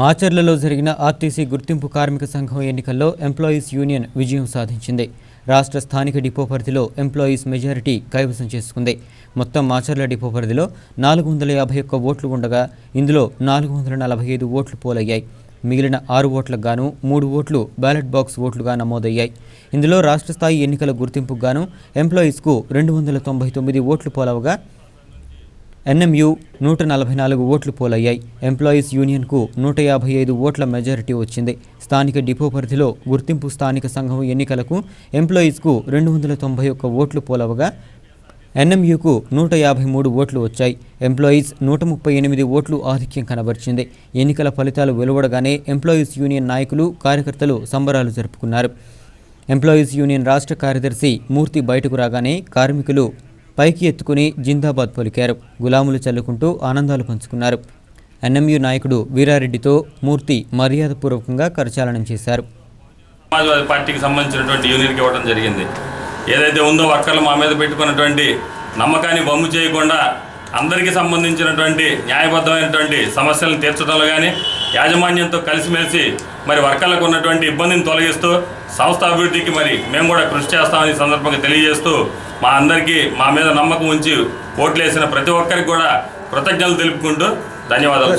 మాచర్లలో జరిగిన ఆర్టీసీ గుర్తింపు కార్మిక సంఘం ఎన్నికల్లో ఎంప్లాయీస్ యూనియన్ విజయం సాధించింది. రాష్ట్ర స్థానిక డిపో పరిధిలో ఎంప్లాయీస్ మెజారిటీ కైవసం చేసుకుంది. మొత్తం మాచర్ల డిపో పరిధిలో నాలుగు వందల యాభై ఒక్క ఓట్లు ఉండగా ఇందులో నాలుగు వందల నలభై ఐదు ఓట్లు పోలయ్యాయి. మిగిలిన ఆరు ఓట్లకు గాను మూడు ఓట్లు బ్యాలెట్ బాక్స్ ఓట్లుగా నమోదయ్యాయి. ఇందులో రాష్ట్ర స్థాయి ఎన్నికల గుర్తింపుకు గాను ఎంప్లాయీస్కు రెండు వందల తొంభై తొమ్మిది ఓట్లు పోలవగా ఎన్ఎంయు నూట నలభై నాలుగు ఓట్లు పోలయ్యాయి. ఎంప్లాయీస్ యూనియన్కు నూట యాభై ఐదు ఓట్ల మెజారిటీ వచ్చింది. స్థానిక డిపో పరిధిలో గుర్తింపు స్థానిక సంఘం ఎన్నికలకు ఎంప్లాయీస్కు రెండు వందల తొంభై ఒక్క ఓట్లు పోలవగా ఎన్ఎంయుకు నూట యాభై మూడు ఓట్లు వచ్చాయి. ఎంప్లాయీస్ నూట ముప్పై ఎనిమిది ఓట్లు ఆధిక్యం కనబర్చింది. ఎన్నికల ఫలితాలు వెలువడగానే ఎంప్లాయీస్ యూనియన్ నాయకులు కార్యకర్తలు సంబరాలు జరుపుకున్నారు. ఎంప్లాయీస్ యూనియన్ రాష్ట్ర కార్యదర్శి మూర్తి బయటకు రాగానే కార్మికులు పైకి ఎత్తుకుని జిందాబాద్ పలికారు. గులాములు చల్లుకుంటూ ఆనందాలు పంచుకున్నారు. ఎన్ఎంయు నాయకుడు వీరారెడ్డితో మూర్తి మర్యాదపూర్వకంగా కరచాలనం చేశారు. సమాజ్వాదీ పార్టీకి సంబంధించినటువంటి యూనియన్కి ఇవ్వడం జరిగింది. ఏదైతే ఉందో వర్కర్లు మా మీద పెట్టుకున్నటువంటి నమ్మకాన్ని బొమ్ము చేయకుండా అందరికీ సంబంధించినటువంటి న్యాయబద్ధమైనటువంటి సమస్యలను తీర్చడంలో కానీ యాజమాన్యంతో కలిసిమెలిసి మరి వర్కర్లకు ఉన్నటువంటి ఇబ్బందిని తొలగిస్తూ సంస్థ అభివృద్ధికి మరి మేము కూడా కృషి చేస్తామని సందర్భంగా తెలియజేస్తూ మా అందరికీ మా మీద నమ్మకం ఉంచి ఓట్లేసిన ప్రతి ఒక్కరికి కూడా కృతజ్ఞతలు తెలుపుకుంటూ ధన్యవాదాలు.